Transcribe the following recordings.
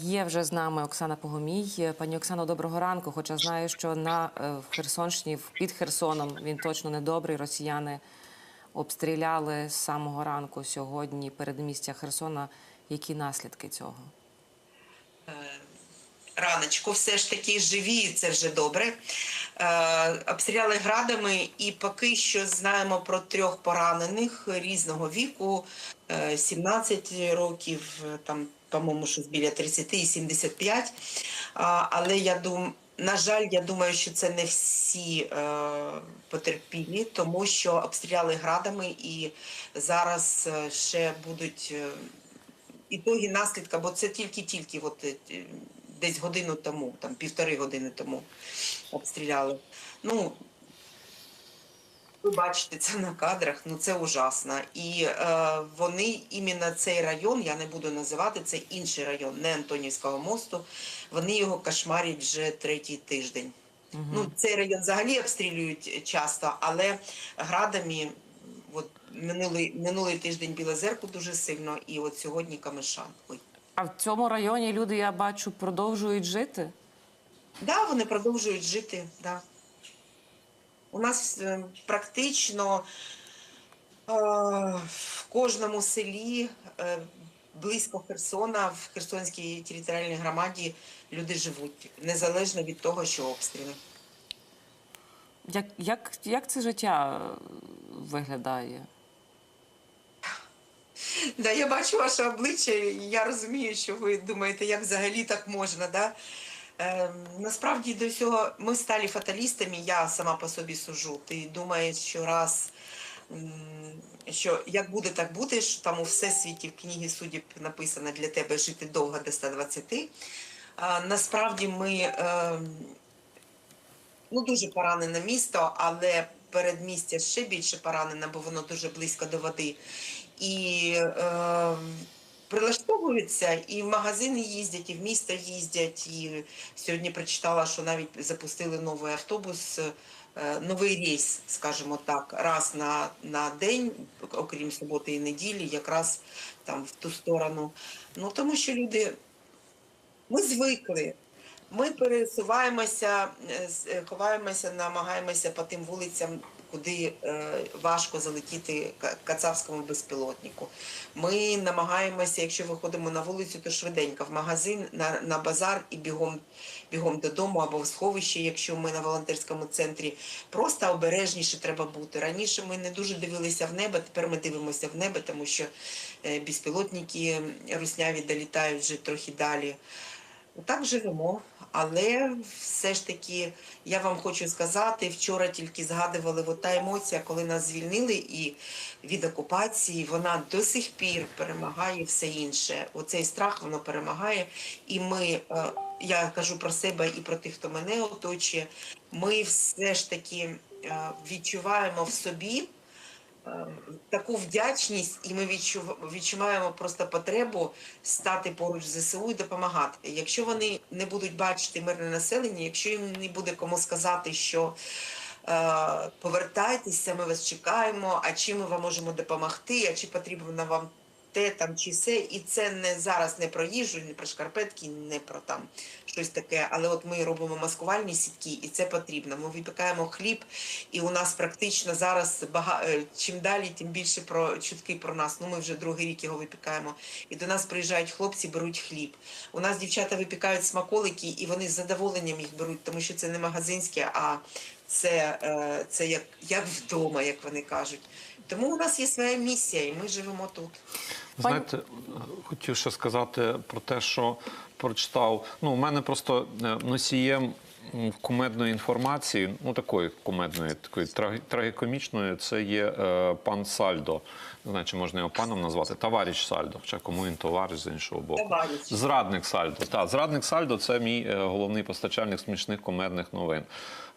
Є вже з нами Оксана Погомій. Пані Оксано, доброго ранку. Хоча знаю, що на е, Херсонщині під Херсоном він точно не добрий. Росіяни обстріляли з самого ранку сьогодні передмістя Херсона. Які наслідки цього? раночку все ж таки живі, це вже добре. Е, обстріляли градами, і поки що знаємо про трьох поранених різного віку: е, 17 років, е, там, по-моєму, щось біля 30 і 75. А, але я думаю. На жаль, я думаю, що це не всі е, потерпілі, тому що обстріляли градами і зараз е, ще будуть е, ітоги наслідка, бо це тільки-тільки от, е, десь годину тому, там півтори години тому обстріляли. Ну, ви бачите це на кадрах, ну це ужасно. І е, вони іменно цей район, я не буду називати, це інший район, не Антонівського мосту. Вони його кошмарять вже третій тиждень. Ну, цей район взагалі обстрілюють часто, але градами, от минулий, минулий тиждень Білозерку дуже сильно, і от сьогодні Камишан. Ой. А в цьому районі люди, я бачу, продовжують жити. Да, вони продовжують жити. Да. У нас е, практично е, в кожному селі е, близько Херсона, в Херсонській територіальній громаді люди живуть, незалежно від того, що обстріли. Як, як, як це життя виглядає? Да, я бачу ваше обличчя, і я розумію, що ви думаєте, як взагалі так можна. Да? Е, насправді до всього ми стали фаталістами, я сама по собі сужу. Ти думаєш, що раз, що як буде, так буде, що там у всесвіті в книгі суддів написано для тебе жити довго до 120. Насправді ми е, ну, дуже поранене місто, але передмістя ще більше поранене, бо воно дуже близько до води. І е, прилаштовуються, і в магазини їздять, і в місто їздять. І сьогодні прочитала, що навіть запустили новий автобус, е, новий рейс, скажімо так, раз на, на день, окрім суботи і неділі, якраз там в ту сторону. Ну тому що люди ми звикли. Ми пересуваємося, е, е, ховаємося, намагаємося по тим вулицям, куди е, важко залетіти ка- кацапському безпілотнику. Ми намагаємося, якщо виходимо на вулицю, то швиденько в магазин, на, на базар і бігом, бігом додому або в сховище, якщо ми на волонтерському центрі. Просто обережніше треба бути. Раніше ми не дуже дивилися в небо, тепер ми дивимося в небо, тому що е, безпілотники русняві долітають вже трохи далі. Так живемо, але все ж таки я вам хочу сказати, вчора тільки згадували от та емоція, коли нас звільнили і від окупації, вона до сих пір перемагає все інше. Оцей страх воно перемагає. І ми, е, я кажу про себе і про тих, хто мене оточує, ми все ж таки е, відчуваємо в собі таку вдячність, і ми відчуваємо просто потребу стати поруч з ЗСУ і допомагати. Якщо вони не будуть бачити мирне населення, якщо їм не буде кому сказати, що е, повертайтеся, ми вас чекаємо, а чим ми вам можемо допомогти, а чи потрібно вам те там чи все, і це не зараз не про їжу, не про шкарпетки, не про там щось таке. Але от ми робимо маскувальні сітки, і це потрібно. Ми випікаємо хліб, і у нас практично зараз бага... е, чим далі, тим більше про чутки про нас. Ну ми вже другий рік його випікаємо. І до нас приїжджають хлопці, беруть хліб. У нас дівчата випікають смаколики, і вони з задоволенням їх беруть, тому що це не магазинське, а це, е, це як, як вдома, як вони кажуть. Тому у нас є своя місія, і ми живемо тут. Знаєте, хотів ще сказати про те, що прочитав. Ну, у мене просто е, носієм кумедної інформації, ну такої кумедної, такої трагікомічної, це є е, пан Сальдо. Не знаю, чи можна його паном назвати. Товариш Сальдо. Хоча кому він товариш з іншого боку. Товариш. Зрадник Сальдо. Так, зрадник Сальдо це мій е, головний постачальник смішних комедних новин.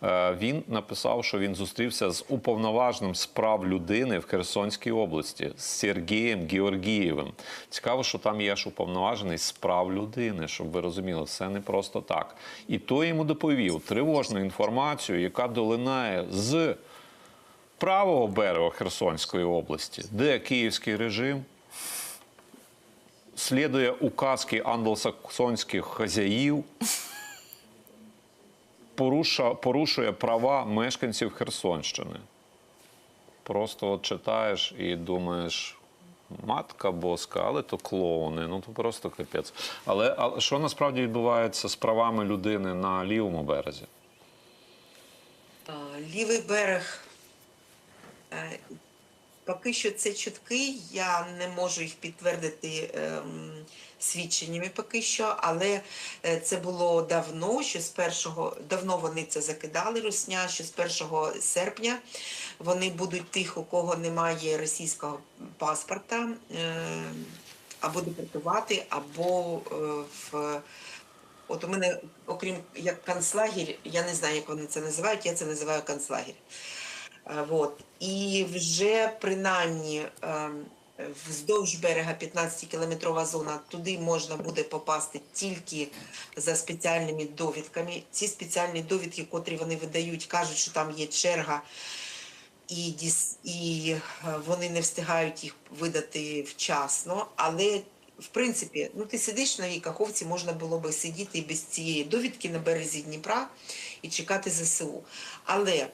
Е, Він написав, що він зустрівся з уповноваженим з прав людини в Херсонській області з Сергієм Георгієвим. Цікаво, що там є ж уповноважений з прав людини, щоб ви розуміли, все не просто так. І той йому доповів тривожну інформацію, яка долинає з правого берега Херсонської області, де київський режим слідує указки англосаксонських хазяїв, порушує права мешканців Херсонщини. Просто от читаєш і думаєш. Матка боска, але то клоуни, ну то просто капець. Але, але що насправді відбувається з правами людини на лівому березі? Лівий берег. е, Поки що це чутки, я не можу їх підтвердити ем, свідченнями поки що, але е, це було давно, що з першого давно вони це закидали русня, що з 1 серпня вони будуть тих, у кого немає російського паспорта, е, або депортувати, або е, в От у мене, окрім як канцлагер, я не знаю, як вони це називають, я це називаю канцлагер. Е, Вот. І вже принаймні е, вздовж берега 15-кілометрова зона, туди можна буде попасти тільки за спеціальними довідками. Ці спеціальні довідки, котрі вони видають, кажуть, що там є черга, і, і е, вони не встигають їх видати вчасно. Але в принципі, ну ти сидиш на Каховці, можна було би сидіти і без цієї довідки на березі Дніпра і чекати ЗСУ. Але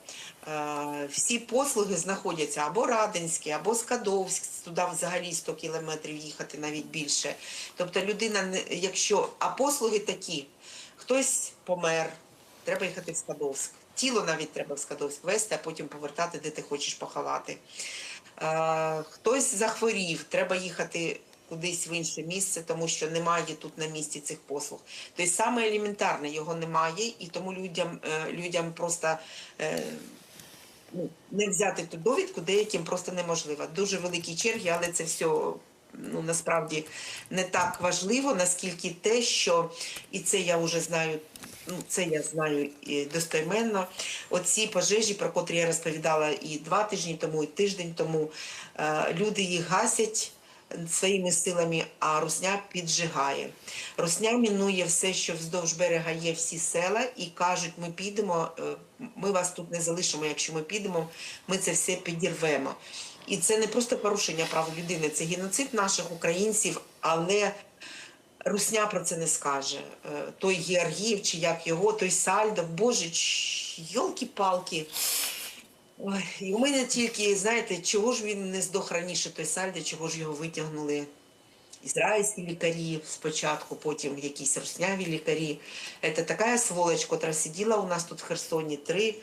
е, всі послуги знаходяться або Радинські, або Скадовськ, туди взагалі 100 кілометрів їхати, навіть більше. Тобто людина, якщо а послуги такі, хтось помер, треба їхати в Скадовськ. Тіло навіть треба в Скадовськ вести, а потім повертати, де ти хочеш поховати. Е, хтось захворів, треба їхати кудись в інше місце, тому що немає тут на місці цих послуг. Тобто саме елементарне його немає, і тому людям, е, людям просто е, ну, не взяти ту довідку, деяким просто неможливо. Дуже великі черги, але це все ну, насправді не так важливо, наскільки те, що і це я вже знаю. Ну, це я знаю і достойменно. Оці пожежі, про котрі я розповідала і два тижні тому, і тиждень тому, е, люди їх гасять своїми силами, а русня піджигає. Русня мінує все, що вздовж берега є всі села, і кажуть, ми підемо, е, ми вас тут не залишимо. Якщо ми підемо, ми це все підірвемо. І це не просто порушення прав людини, це геноцид наших українців, але Русня про це не скаже. Е, Той Георгіїв, чи як його, той Сальдов, боже, йолки-палки. Ой, і у мене тільки, знаєте, чого ж він не здох раніше, той Сальдо, чого ж його витягнули ізраїльські лікарі спочатку, потім якісь русняві лікарі. Це така сволоч, котра сиділа у нас тут в Херсоні три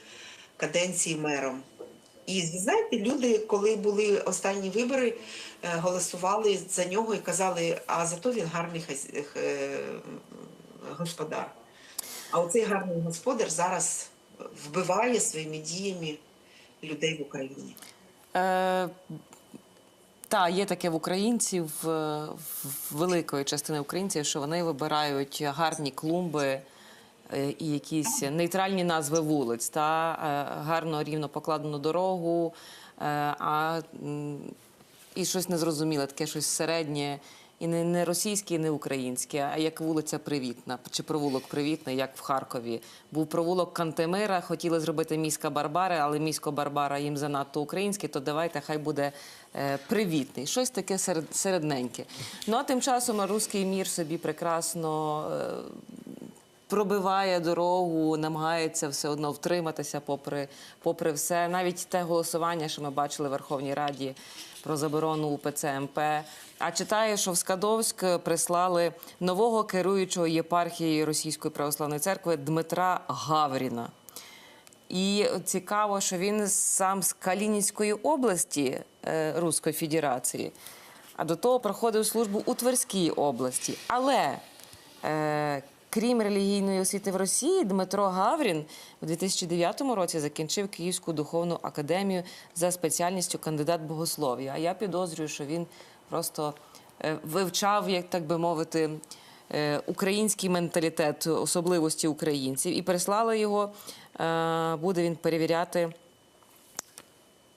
каденції мером. І знаєте, люди, коли були останні вибори, е, голосували за нього і казали, а зато він гарний хаз- е, господар. А оцей гарний господар зараз вбиває своїми діями людей в Україні. Е, та, є таке в українців, в великої частини українців, що вони вибирають гарні клумби е, і якісь нейтральні назви вулиць, та е, гарно рівно покладену дорогу, е, а і щось незрозуміле, таке щось середнє. І не, не російські, і не українські, а як вулиця Привітна чи провулок Привітний, як в Харкові. Був провулок Кантемира, хотіли зробити міська Барбари, але місько Барбара їм занадто українське, то давайте хай буде е, привітний. Щось таке серед, середненьке. Ну а тим часом руський мір собі прекрасно. Е, пробиває дорогу, намагається все одно втриматися попри, попри все. Навіть те голосування, що ми бачили в Верховній Раді про заборону УПЦ МП. А читаю, що в Скадовськ прислали нового керуючого єпархії Російської православної церкви Дмитра Гавріна. І цікаво, що він сам з Калінінської області е, Руської Федерації, а до того проходив службу у Тверській області. Але е, крім релігійної освіти в Росії, Дмитро Гаврін у 2009 році закінчив Київську духовну академію за спеціальністю кандидат богослов'я. А я підозрюю, що він просто е, вивчав, як так би мовити, е, український менталітет, особливості українців, і прислали його. е, Буде він перевіряти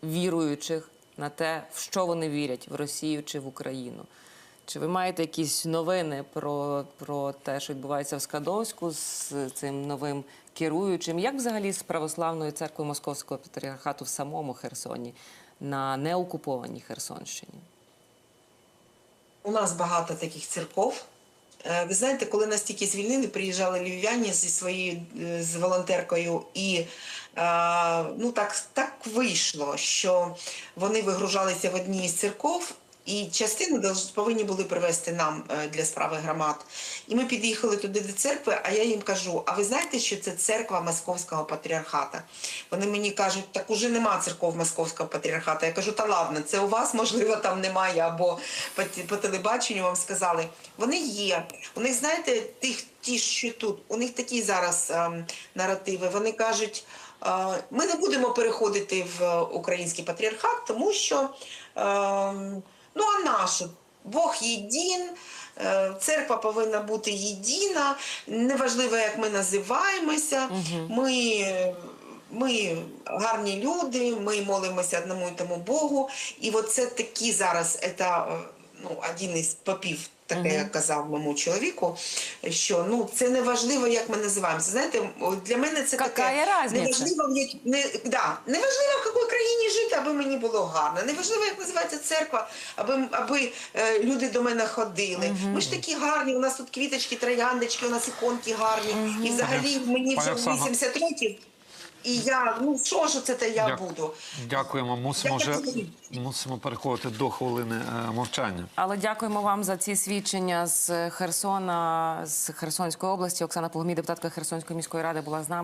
віруючих на те, в що вони вірять в Росію чи в Україну. Чи ви маєте якісь новини про, про те, що відбувається в Скадовську з цим новим керуючим? Як взагалі з православною церквою Московського патріархату в самому Херсоні на неокупованій Херсонщині? У нас багато таких церков. Е, Ви знаєте, коли нас тільки звільнили, приїжджали львів'яні зі своєю е, з волонтеркою, і е, ну так, так вийшло, що вони вигружалися в одній із церков. І частину повинні були привезти нам е, для справи громад. І ми під'їхали туди до церкви, а я їм кажу: а ви знаєте, що це церква Московського патріархата? Вони мені кажуть, так уже нема церков Московського патріархата. Я кажу, та ладно, це у вас можливо там немає, або по, по телебаченню вам сказали. Вони є. У них, знаєте, тих, ті, що тут, у них такі зараз ем, наративи. Вони кажуть. Е, Ми не будемо переходити в е, український патріархат, тому що ем, ну а наше Бог єдин, е, церква повинна бути єдина, неважливо, як ми називаємося. Ми, ми гарні люди, ми молимося одному і тому Богу. І от це такі зараз, це, е, ну, один із попів таке я казав моєму чоловіку, що ну це не важливо, як ми називаємося. Знаєте, для мене це Какая таке разниця? неважливо, в як не да, неважливо, в якій країні жити, аби мені було гарно. Неважливо, як називається церква, аби аби е, люди до мене ходили. Ми ж такі гарні. У нас тут квіточки, трояндочки, у нас іконки гарні. І взагалі мені вже 80 років. І я ну що ж це я Дя- буду? Дякуємо. Мусимо вже мусимо переходити до хвилини е, мовчання. Але дякуємо вам за ці свідчення з Херсона, з Херсонської області. Оксана Пологомій, депутатка Херсонської міської ради, була з нами.